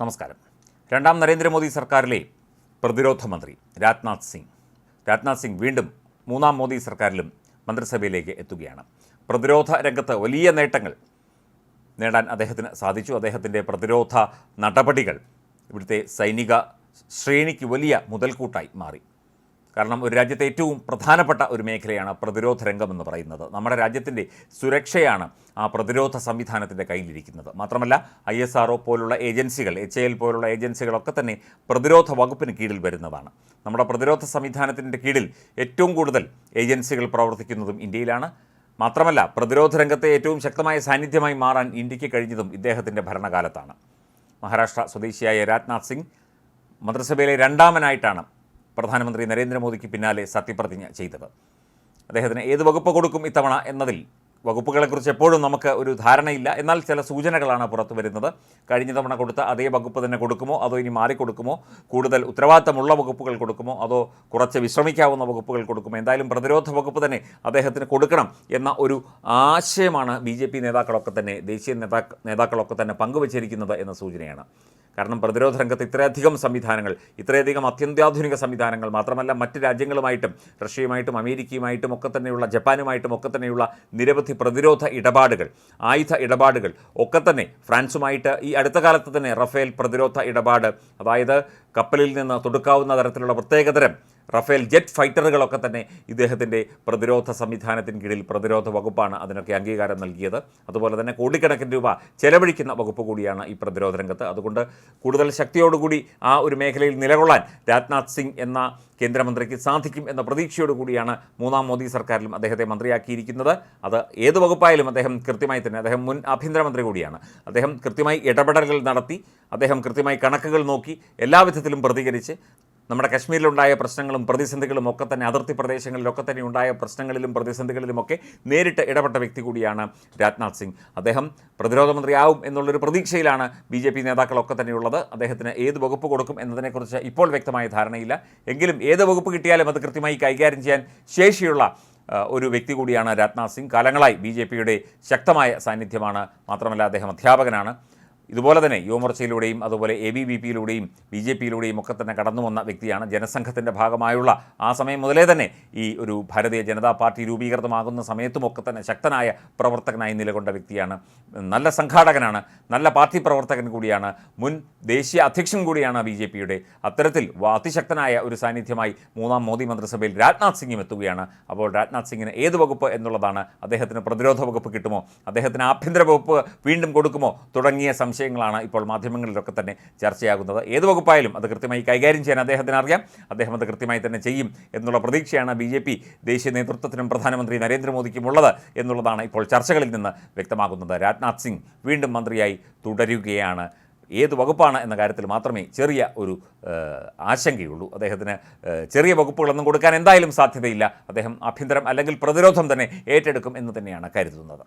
നമസ്കാരം. രണ്ടാം നരേന്ദ്രമോദി സർക്കാരിലെ പ്രതിരോധ മന്ത്രി രാജ്നാഥ് സിംഗ്. രാജ്നാഥ് സിംഗ് വീണ്ടും മൂന്നാം മോദി സർക്കാരിലും മന്ത്രിസഭയിലേക്ക് എത്തുകയാണ്. പ്രതിരോധ രംഗത്ത് വലിയ നേട്ടങ്ങൾ നേടാൻ അദ്ദേഹത്തിന് സാധിച്ചു. അദ്ദേഹത്തിന്റെ പ്രതിരോധ നടപടികൾ ഇവിടുത്തെ സൈനിക ശ്രേണിക്ക് വലിയ മുതൽക്കൂട്ടായി മാറി. കാരണം ഒരു രാജ്യത്തെ ഏറ്റവും പ്രധാനപ്പെട്ട ഒരു മേഖലയാണ് പ്രതിരോധ രംഗമെന്ന് പറയുന്നത്. നമ്മുടെ രാജ്യത്തിന്റെ സുരക്ഷയാണ് പ്രതിരോധ സംവിധാനത്തിന്റെ കയ്യിലിരിക്കുന്നത്. മാത്രമല്ല ഐ എസ് ആർ പോലുള്ള ഏജൻസികൾ എച്ച് എ എൽ പോലുള്ള ഏജൻസികളൊക്കെ തന്നെ പ്രതിരോധ വകുപ്പിന് കീഴിൽ വരുന്നതാണ്. നമ്മുടെ പ്രതിരോധ സംവിധാനത്തിന്റെ കീഴിൽ ഏറ്റവും കൂടുതൽ ഏജൻസികൾ പ്രവർത്തിക്കുന്നതും ഇന്ത്യയിലാണ്. മാത്രമല്ല പ്രതിരോധ രംഗത്തെ ഏറ്റവും ശക്തമായ സാന്നിധ്യമായി മാറാൻ ഇന്ത്യയ്ക്ക് കഴിഞ്ഞതും ഇദ്ദേഹത്തിന്റെ ഭരണകാലത്താണ്. മഹാരാഷ്ട്ര സ്വദേശിയായ രാജ്നാഥ് സിംഗ് മന്ത്രിസഭയിലെ രണ്ടാമനായിട്ടാണ് പ്രധാനമന്ത്രി നരേന്ദ്രമോദിക്ക് പിന്നാലെ സത്യപ്രതിജ്ഞ ചെയ്തത്. അദ്ദേഹത്തിന് ഏത് വകുപ്പ് കൊടുക്കും ഇത്തവണ എന്നതിൽ വകുപ്പുകളെക്കുറിച്ച് എപ്പോഴും നമുക്ക് ഒരു ധാരണയില്ല. എന്നാൽ ചില സൂചനകളാണ് പുറത്തു വരുന്നത്. കഴിഞ്ഞ തവണ കൊടുത്ത അതേ വകുപ്പ് തന്നെ കൊടുക്കുമോ? അതോ ഇനി മാറിക്കൊടുക്കുമോ കൂടുതൽ ഉത്തരവാദിത്തമുള്ള വകുപ്പുകൾ കൊടുക്കുമോ? അതോ കുറച്ച് വിശ്രമിക്കാവുന്ന വകുപ്പുകൾ കൊടുക്കുമോ? എന്തായാലും പ്രതിരോധ വകുപ്പ് തന്നെ അദ്ദേഹത്തിന് കൊടുക്കണം എന്ന ഒരു ആശയമാണ് ബി ജെ പി നേതാക്കളൊക്കെ തന്നെ ദേശീയ നേതാ നേതാക്കളൊക്കെ തന്നെ പങ്കുവച്ചിരിക്കുന്നത് എന്ന സൂചനയാണ്. കാരണം പ്രതിരോധ രംഗത്ത് ഇത്രയധികം സംവിധാനങ്ങൾ ഇത്രയധികം അത്യന്താധുനിക സംവിധാനങ്ങൾ മാത്രമല്ല മറ്റ് രാജ്യങ്ങളുമായിട്ടും റഷ്യയുമായിട്ടും അമേരിക്കയുമായിട്ടും ഒക്കെ തന്നെയുള്ള ജപ്പാനുമായിട്ടും ഒക്കെ തന്നെയുള്ള നിരവധി പ്രതിരോധ ഇടപാടുകൾ ആയുധ ഇടപാടുകൾ ഒക്കെ തന്നെ ഫ്രാൻസുമായിട്ട് ഈ അടുത്ത കാലത്ത് തന്നെ റഫേൽ പ്രതിരോധ ഇടപാട് അതായത് കപ്പലിൽ നിന്ന് തൊടുക്കാവുന്ന തരത്തിലുള്ള പ്രത്യേകതരം റഫേൽ ജെറ്റ് ഫൈറ്ററുകളൊക്കെ തന്നെ ഇദ്ദേഹത്തിന്റെ പ്രതിരോധ സംവിധാനത്തിന് കീഴിൽ പ്രതിരോധ വകുപ്പാണ് അതിനൊക്കെ അംഗീകാരം നൽകിയത്. അതുപോലെ തന്നെ കോടിക്കണക്കിന് രൂപ ചെലവഴിക്കുന്ന വകുപ്പ് കൂടിയാണ് ഈ പ്രതിരോധ രംഗത്ത്. അതുകൊണ്ട് കൂടുതൽ ശക്തിയോടുകൂടി ആ ഒരു മേഖലയിൽ നിലകൊള്ളാൻ രാജ്നാഥ് സിംഗ് എന്ന കേന്ദ്രമന്ത്രിക്ക് സാധിക്കും എന്ന പ്രതീക്ഷയോടുകൂടിയാണ് മൂന്നാം മോദി സർക്കാരിലും അദ്ദേഹത്തെ മന്ത്രിയാക്കിയിരിക്കുന്നത്. അത് ഏത് വകുപ്പായാലും അദ്ദേഹം കൃത്യമായി തന്നെ അദ്ദേഹം മുൻ ആഭ്യന്തരമന്ത്രി കൂടിയാണ്. അദ്ദേഹം കൃത്യമായി ഇടപെടലുകൾ നടത്തി അദ്ദേഹം കൃത്യമായി കണക്കുകൾ നോക്കി എല്ലാവിധത്തിലും പ്രതികരിച്ച് നമ്മുടെ കശ്മീരിലുണ്ടായ പ്രശ്നങ്ങളും പ്രതിസന്ധികളും ഒക്കെ തന്നെ അതിർത്തി പ്രദേശങ്ങളിലൊക്കെ തന്നെ ഉണ്ടായ പ്രശ്നങ്ങളിലും പ്രതിസന്ധികളിലുമൊക്കെ നേരിട്ട് ഇടപെട്ട വ്യക്തി കൂടിയാണ് രാജ്നാഥ് സിംഗ്. അദ്ദേഹം പ്രതിരോധ മന്ത്രിയാവും എന്നുള്ളൊരു പ്രതീക്ഷയിലാണ് ബി ജെ പി നേതാക്കളൊക്കെ തന്നെയുള്ളത്. അദ്ദേഹത്തിന് ഏത് വകുപ്പ് കൊടുക്കും എന്നതിനെക്കുറിച്ച് ഇപ്പോൾ വ്യക്തമായ ധാരണയില്ല. എങ്കിലും ഏത് വകുപ്പ് കിട്ടിയാലും അത് കൃത്യമായി കൈകാര്യം ചെയ്യാൻ ശേഷിയുള്ള ഒരു വ്യക്തി കൂടിയാണ് രാജ്നാഥ് സിംഗ്. കാലങ്ങളായി ബി ശക്തമായ സാന്നിധ്യമാണ്. മാത്രമല്ല അദ്ദേഹം അധ്യാപകനാണ്. ഇതുപോലെ തന്നെ യുവമോർച്ചയിലൂടെയും അതുപോലെ എ ബി വി പിയിലൂടെയും ബി ജെ പിയിലൂടെയും ഒക്കെ തന്നെ കടന്നു വന്ന വ്യക്തിയാണ് ജനസംഘത്തിന്റെ ഭാഗമായുള്ള ആ സമയം മുതലേ തന്നെ ഈ ഒരു ഭാരതീയ ജനതാ പാർട്ടി രൂപീകൃതമാകുന്ന സമയത്തുമൊക്കെ തന്നെ ശക്തനായ പ്രവർത്തകനായി നിലകൊണ്ട വ്യക്തിയാണ്. നല്ല സംഘാടകനാണ് നല്ല പാർട്ടി പ്രവർത്തകൻ കൂടിയാണ് മുൻ ദേശീയ അധ്യക്ഷൻ കൂടിയാണ് ബി ജെ പിയുടെ. അത്തരത്തിൽ അതിശക്തനായ ഒരു സാന്നിധ്യമായി മൂന്നാം മോദി മന്ത്രിസഭയിൽ രാജ്നാഥ് സിംഗും എത്തുകയാണ്. അപ്പോൾ രാജ്നാഥ് സിംഗിന് ഏത് വകുപ്പ് എന്നുള്ളതാണ് അദ്ദേഹത്തിന് പ്രതിരോധ വകുപ്പ് കിട്ടുമോ? അദ്ദേഹത്തിന് ആഭ്യന്തര വകുപ്പ് വീണ്ടും കൊടുക്കുമോ? തുടങ്ങിയ സംശയങ്ങളാണ് ഇപ്പോൾ മാധ്യമങ്ങളിലൊക്കെ തന്നെ ചർച്ചയാകുന്നത്. ഏത് വകുപ്പായാലും അത് കൃത്യമായി കൈകാര്യം ചെയ്യാൻ അദ്ദേഹത്തിന് അറിയാം. അദ്ദേഹം അത് കൃത്യമായി തന്നെ ചെയ്യും എന്നുള്ള പ്രതീക്ഷയാണ് ബി ജെ പി ദേശീയ നേതൃത്വത്തിനും പ്രധാനമന്ത്രി നരേന്ദ്രമോദിക്കും ഉള്ളത് എന്നുള്ളതാണ് ഇപ്പോൾ ചർച്ചകളിൽ നിന്ന് വ്യക്തമാകുന്നത്. രാജ്നാഥ് സിംഗ് വീണ്ടും മന്ത്രിയായി തുടരുകയാണ്. ഏത് വകുപ്പാണ് എന്ന കാര്യത്തിൽ മാത്രമേ ചെറിയ ഒരു ആശങ്കയുള്ളൂ. അദ്ദേഹത്തിന് ചെറിയ വകുപ്പുകളൊന്നും കൊടുക്കാൻ എന്തായാലും സാധ്യതയില്ല. അദ്ദേഹം ആഭ്യന്തരം അല്ലെങ്കിൽ പ്രതിരോധം തന്നെ ഏറ്റെടുക്കും എന്ന് തന്നെയാണ് കരുതുന്നത്.